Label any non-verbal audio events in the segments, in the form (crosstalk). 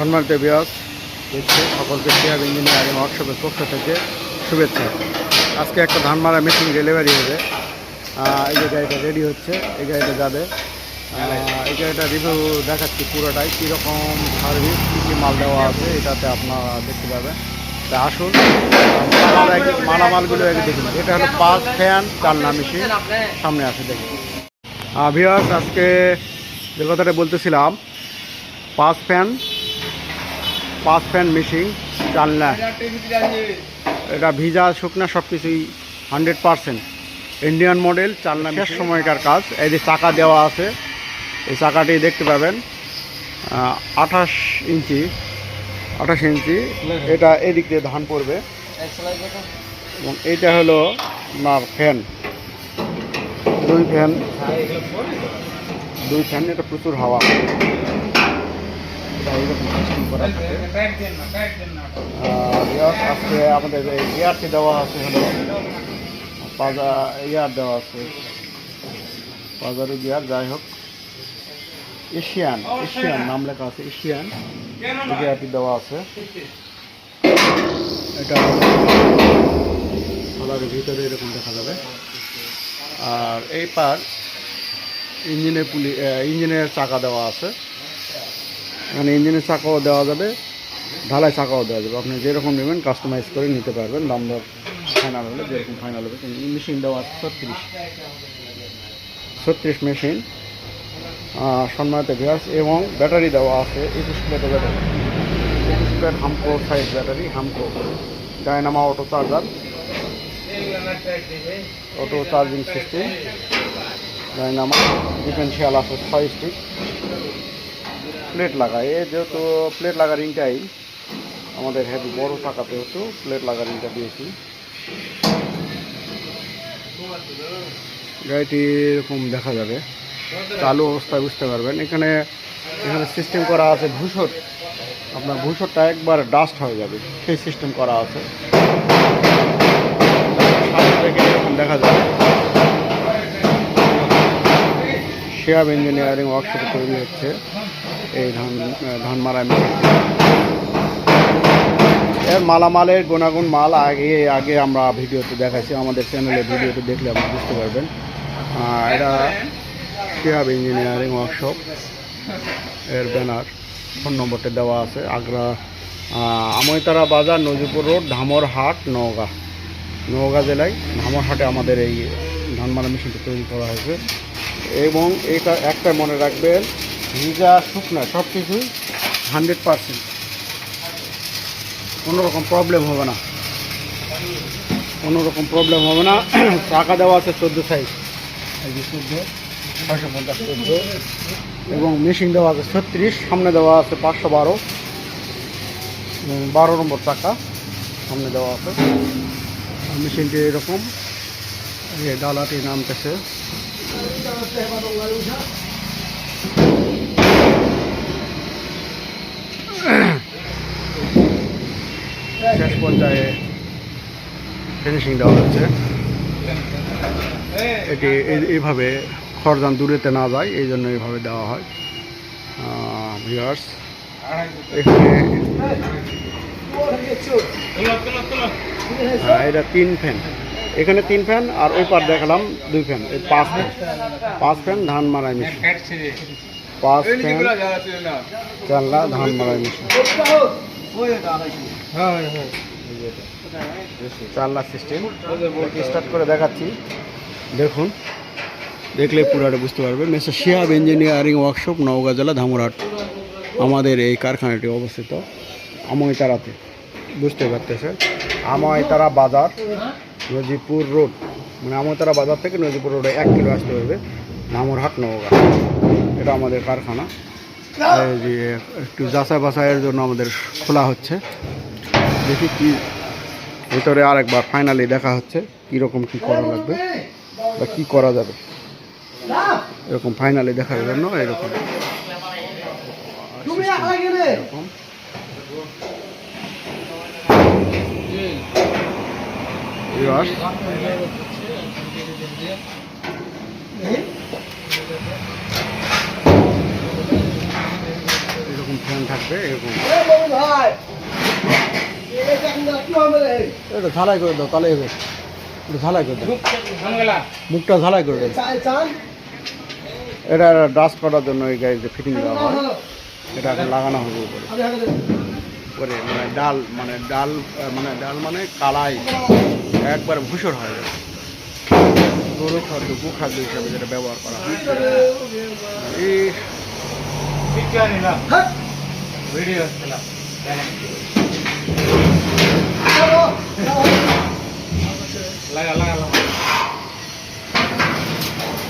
সম্মানিত বিয়াস দেখছি সকলকে সিয়াব ইঞ্জিনিয়ারিং ওয়ার্কশপের পক্ষ থেকে শুভেচ্ছা। আজকে একটা ধান মারা মেশিন ডেলিভারি হবে এই যে গাড়িটা রেডি হচ্ছে, এই গাড়িটা যাবে। এই গাড়িটা রিভিউ দেখাচ্ছি পুরোটাই, কীরকম সার্ভিস কী কী মাল দেওয়া আছে, এটাতে আপনারা দেখতে পাবেন। তা আসুন মালামালগুলো আগে দেখুন। এটা হলো পাঁচ ফ্যান চালনা মেশিন সামনে আসে দেখুন। ভিওয়ার্স আজকে যে কথাটা বলতেছিলাম, পাঁচ ফ্যান পাঁচ ফ্যান মেশিন চালনা। এটা ভিজা শুকনা সব কিছুই হান্ড্রেড পারসেন্ট। ইন্ডিয়ান মডেল চালনা শেষ সময়কার কাজ। এই যে চাকা দেওয়া আছে এই চাকাটি দেখতে পাবেন। আঠাশ ইঞ্চি আঠাশ ইঞ্চি। এটা এদিক দিয়ে ধান পড়বে। এবং এইটা হলো আপনার ফ্যান। দুই ফ্যান। দুই ফ্যান এটা প্রচুর হাওয়া। এটা এইরকম সিস্টেম করা থাকে। ইয়ার আজকে আমাদের ইয়ারটি দেওয়া আছে হলো পাজা ইয়ার দেওয়া আছে। বাজারে গিয়ার যাই হোক। এশিয়ান এশিয়ান নাম লেখা আছে, এশিয়ান। গিয়ারটি দেওয়া আছে। এটা সোলারের ভিতরে এরকম দেখা যাবে। আর এই পার ইঞ্জিনের পুলি ইঞ্জিনের চাকা দেওয়া আছে। মানে ইঞ্জিনের চাকাও দেওয়া যাবে, ঢালাই চাকাও দেওয়া যাবে। আপনি যেরকম নেবেন কাস্টমাইজ করে নিতে পারবেন। দাম দর ফাইনাল হলে, যেরকম ফাইনাল হবে মেশিন দেওয়া আছে, ছত্রিশ। ছত্রিশ মেশিন সম্মানিত গ্যাস এবং ব্যাটারি দেওয়া আছে, একুশ প্লেটের ব্যাটারি একুশ plate Hamko size battery Hamko dynamo auto charger auto charging system dynamo differential আছে, ছয় স্টিক প্লেট লাগায় এ যেহেতু প্লেট লাগার ইনটাই আমাদের হেভি বড় টাকাতে হতো প্লেট লাগার ইনটা দিয়েছি। গাড়িটি এরকম দেখা যাবে। চালু অবস্থায় বুঝতে পারবেন। এখানে এখানে সিস্টেম করা আছে ভূষর আপনার ভূষরটা একবার ডাস্ট হয়ে যাবে। সেই সিস্টেম করা আছে। দেখা যাবে। শেয়াব ইঞ্জিনিয়ারিং ওয়ার্কশপে তৈরি হচ্ছে। এই ধান ধান মারা এর মালামালের গুণাগুণ মাল আগে আগে আমরা ভিডিওতে দেখাইছি আমাদের চ্যানেলে ভিডিওতে দেখলে আপনি বুঝতে পারবেন। এটা শেয়াব ইঞ্জিনিয়ারিং ওয়ার্কশপ এর ব্যানার ফোন নম্বরটা দেওয়া আছে আগ্রা আহ, আমইতারা বাজার নজিপুর রোড ধামরহাট নওগাঁ। নওগাঁ জেলায় ধামরহাটে আমাদের এই ধান মারা মেশিনটা তৈরি করা হয়েছে। এবং এটা একটা মনে রাখবেন ভিজা, শুকনা সব কিছুই হান্ড্রেড পারসেন্ট রকম প্রবলেম হবে না। কোনো রকম প্রবলেম হবে না। (clears throat) টাকা দেওয়া আছে চোদ্দ সাইজ এই যে চোদ্দ, ছয়শো পঞ্চাশ চোদ্দ। এবং মেশিন দেওয়া আছে ছত্রিশ, সামনে দেওয়া আছে পাঁচশো বারো। বারো নম্বর টাকা সামনে দেওয়া আছে। মেশিনটি এরকম। ডালাটি নামতেছে। শেষ পর্যায়ে ফিনিশিং দেওয়া হচ্ছে। এটি এই- এইভাবে খরদান দূরেতে না যায় এই জন্য এইভাবে দেওয়া হয়। ভিউয়ার্স এখানে এটা তিন ফ্যান এখানে তিন ফ্যান আর ওই পার দেখালাম দুই ফ্যান এই পাঁচ ফ্যান পাঁচ ফ্যান ধান মারাই মেশিন পাঁচ ফ্যান চাল্লা ধান মারাই মেশিন চাল্লা সিস্টেম স্টার্ট করে দেখাচ্ছি। দেখুন। দেখলে পুরোটা বুঝতে পারবেন মেসা শিয়াব ইঞ্জিনিয়ারিং ওয়ার্কশপ নওগাঁ জেলা, ধামরাট। আমাদের এই কারখানাটি অবস্থিত আমইতারাতে। বুঝতে পারতেছে আমইতারা বাজার, নজিপুর রোড। মানে আমইতারা বাজার থেকে নজিপুর রোডে এক কিলো আসতে হবে। ধামরহাট নওগাঁ। এটা আমাদের কারখানা। একটু যাচাই বাছাইয়ের জন্য আমাদের খোলা হচ্ছে। দেখি কি ভিতরে আরেকবার ফাইনালি দেখা হচ্ছে কীরকম কী করা লাগবে বা কী করা যাবে। এরকম ফাইনালি দেখার জন্য এরকম? এরকম। এরকম ফ্যান থাকবে এরকম। এটা ঝালাই করে দাও তাহলে হবে একটু ঝালাই করে দাও। মুখটা ঝালাই করে দাও। এটা ডাস্ট করার জন্য এই গাড়িতে ফিটিং দেওয়া হয়। এটা লাগানো হবে উপরে। মানে ডাল মানে ডাল মানে ডাল মানে কালাই। একবার ভূষণ হয়ে যাবে। গরু খাদ্য গু খাদ্য হিসাবে যেটা ব্যবহার করা হয়। এই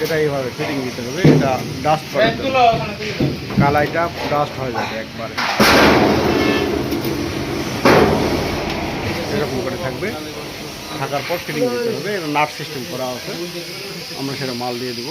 এটা এইভাবে ফিটিং দিতে হবে এটা ডাস্ট করে কালাইটা ডাস্ট হয়ে যাবে একবারে। এরকম করে থাকবে। থাকার পর ফিটিং দিতে হবে এটা নাট সিস্টেম করা আছে। আমরা সেটা মাল দিয়ে দেবো।